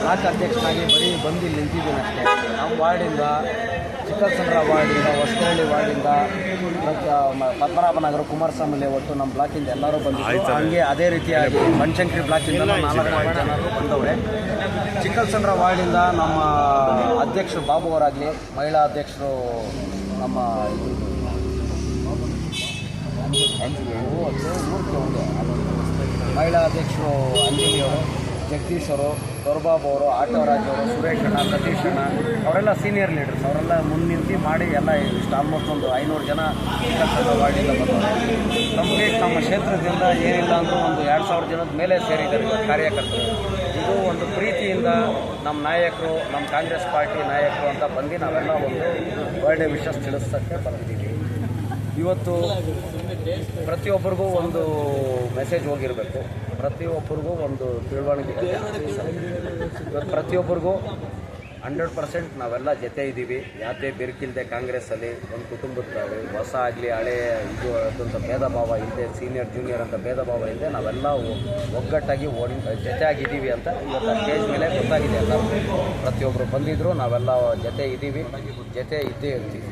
Block ಅಧ್ಯಕ್ಷನಾಗಿ ಬರೀ ಬಂದು ಇಲ್ಲಿ ನಿಂತಿದ್ದೀನಿ ಅಷ್ಟೇ. ನಮ್ಮ ವಾರ್ಡಿಂದ ಚಿಕ್ಕಸಂದ್ರ ವಾರ್ಡಿಂದ ಹೊಸಹಳ್ಳಿ ವಾರ್ಡಿಂದ ಮತ್ತು ನಗರ ಪದ್ಮನಾಭನಗರ ಕುಮಾರಸ್ವಾಮಿ ಒಟ್ಟು ನಮ್ಮ ಬ್ಲಾಕಿಂದ ಎಲ್ಲರೂ ಬಂದಿದ್ದರು ಹಂಗೆ ಅದೇ ರೀತಿಯಾಗಿ ಬನಶಂಕರಿ ಬ್ಲಾಕಿಂದ ನಾಲ್ಕು ವಾರ್ಡ್ ಜನರು ಬಂದವರೆ. ಚಿಕ್ಕಸಂದ್ರ ವಾರ್ಡಿಂದ ನಮ್ಮ ಅಧ್ಯಕ್ಷರು ಬಾಬು ಅವರಾಗಲಿ ಮಹಿಳಾ ಅಧ್ಯಕ್ಷರು ನಮ್ಮ ಮಹಿಳಾ ಅಧ್ಯಕ್ಷರು ಅಂಜಲಿಯವರು ಜಗದೀಶ್ ಅವರು ದೊರ್ಬಾಬು ಅವರು ಆಟೋರಾಜ್ ಅವರು ಸತೀಶ್ ಅಣ್ಣ, ಅವರೆಲ್ಲ ಸೀನಿಯರ್ ಲೀಡರ್ಸ್ ಅವರೆಲ್ಲ ಮುನ್ನಿಂತು ಮಾಡಿ ಎಲ್ಲ ಇಷ್ಟು ಆಲ್ಮೋಸ್ಟ್ ಒಂದು ಐನೂರು ಜನ ವಾರ್ಡಿಂದ ಬಂದವರು. ನಮಗೆ ನಮ್ಮ ಕ್ಷೇತ್ರದಿಂದ ಏನಿಲ್ಲ ಅಂದರೂ ಒಂದು ಎರಡು ಸಾವಿರ ಜನದ ಮೇಲೆ ಸೇರಿದ್ದಾರೆ ಕಾರ್ಯಕರ್ತರು. ಇದು ಒಂದು ಪ್ರೀತಿಯಿಂದ ನಮ್ಮ ನಾಯಕರು ನಮ್ಮ ಕಾಂಗ್ರೆಸ್ ಪಾರ್ಟಿ ನಾಯಕರು ಅಂತ ಬಂದು ನಾವೆಲ್ಲ ಒಂದು ಬರ್ಡೇ ವಿಶಸ್ ತಿಳಿಸೋಕ್ಕೆ ಬಂದಿದ್ದೀವಿ. ಇವತ್ತು ಪ್ರತಿಯೊಬ್ಬರಿಗೂ ಒಂದು ಮೆಸೇಜ್ ಹೋಗಿರಬೇಕು. ಪ್ರತಿಯೊಬ್ಬರಿಗೂ ಒಂದು ತಿಳುವಳಿಕೆ ಪ್ರತಿಯೊಬ್ಬರಿಗೂ ಹಂಡ್ರೆಡ್ ಪರ್ಸೆಂಟ್ ನಾವೆಲ್ಲ ಜೊತೆ ಇದ್ದೀವಿ. ಯಾವುದೇ ಬಿರುಕಿಲ್ಲದೆ ಕಾಂಗ್ರೆಸ್ಸಲ್ಲಿ ಒಂದು ಕುಟುಂಬದಲ್ಲಿ ಹೊಸ ಆಗಲಿ, ಹಳೆ ಇದು ಅದಂಥ ಭೇದ ಭಾವ ಇಲ್ಲದೆ ಸೀನಿಯರ್ ಜೂನಿಯರ್ ಅಂತ ಭೇದ ಭಾವ ಇಲ್ಲದೆ ನಾವೆಲ್ಲ ಒಗ್ಗಟ್ಟಾಗಿ ಓಡಿ ಜೊತೆಯಾಗಿದ್ದೀವಿ ಅಂತ ಇವತ್ತು ಸ್ಟೇಜ್ ಮೇಲೆ ಗೊತ್ತಾಗಿದೆ. ಎಲ್ಲ ಪ್ರತಿಯೊಬ್ಬರು ಬಂದಿದ್ದರು ನಾವೆಲ್ಲ ಜೊತೆ ಇದ್ದೀವಿ. ಜೊತೆ ಇದ್ದೇ ಇರ್ತೀವಿ.